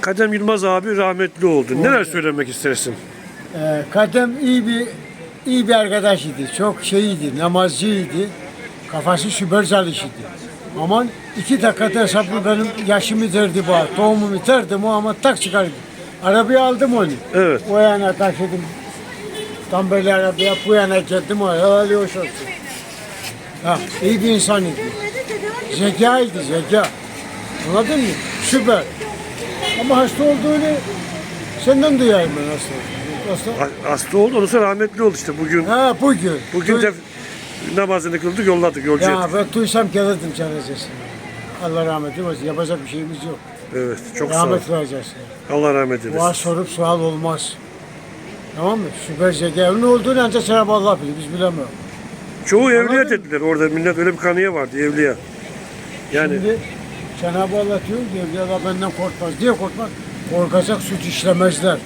Kadem Yılmaz abi rahmetli oldu. Neler söylemek istersin? Ee, Kadem iyi bir iyi bir arkadaş idi. Çok şeyiydi, namazcıydı. Kafası süper çalışırdı. Aman iki dakikada hesaplı benim yaşımı derdi bu. Derdi o ama tak çıkardı. Arabayı aldım onu. Evet. O yana taşıdım. Tam böyle arabaya bu yana gittim o helali hoş olsun. Ha, iyi bir insan idi. Zekaydı zeka. Anladın mı? Süper. Ama hasta olduğunu senden duyayım ben hasta. Hasta. Ha- Hasta oldu ondan sonra rahmetli oldu işte bugün. Ha bugün. Bugün Duy- de namazını kıldık yolladık yolcu Ya ettik. ben duysam gelirdim cenazesine. Allah rahmet eylesin. Yapacak bir şeyimiz yok. Evet çok sağ ol. Rahmet vereceksin. Allah rahmet eylesin. sorup sual olmaz. Tamam mı? Süper zeka. Ne olduğunu ancak Cenab-ı Allah bilir. Biz bilemiyoruz. Çoğu evliya Anladın dediler orada millet öyle bir kanıya vardı evliya. Yani Şimdi Cenab-ı Allah diyor ki evliyalar benden korkmaz. Niye korkmaz? Korkacak suç işlemezler.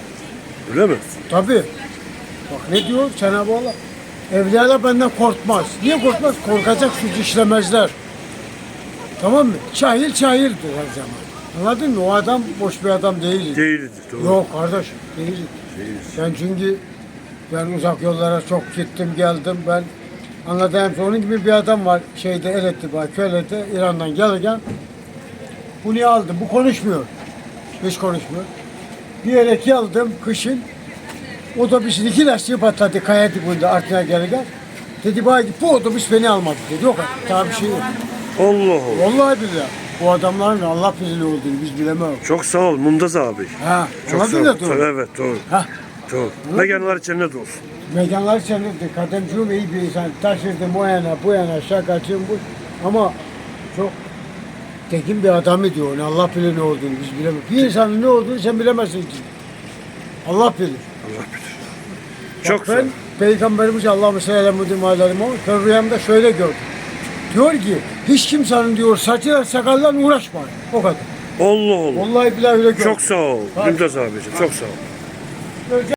öyle mi? Tabii. Bak ne diyor Cenab-ı Allah? Evliyalar benden korkmaz. Niye korkmaz? Korkacak suç işlemezler. Tamam mı? Cahil cahildir her zaman. Anladın mı? O adam boş bir adam değil. Değildi. Doğru. Yok kardeş değil. Ben çünkü ben uzak yollara çok gittim geldim. Ben anladığım onun gibi bir adam var şeyde Elettiba kölede İran'dan gelirken bunu aldım. Bu konuşmuyor. Hiç konuşmuyor. Bir yere geldim kışın. Otobüsün iki lastiği patladı kaya dibinde artına gelirken. Dedi bana bu otobüs beni almadı dedi. Yok artık daha bir şey yok. Allah Allah. Vallahi billahi. Bu adamların Allah bilir ne olduğunu biz bilemiyoruz. Çok sağ ol Mundaz abi. Ha, Çok sağ ol. doğru. Tabii, Evet doğru. Ha, Doğru. Mekanlar cennet olsun. mekanlar cennetti. Kademciğim iyi bir insan. Taşırdım o yana bu yana şakacığım bu. Ama çok tekin bir adam diyor. Allah bilir ne olduğunu biz bilemeyiz. Bir insanın ne olduğunu sen bilemezsin ki. Allah bilir. Allah bilir. Bak Çok sağ ol. ben Peygamberimiz Allah'ım sallallahu aleyhi ve rüyamda şöyle gördüm. Diyor ki hiç kimsenin diyor saçıyla sakallan uğraşma. O kadar. Allah Allah. Vallahi billahi öyle gördüm. Çok sağ ol. Mümtaz abiciğim. Çok sağ ol.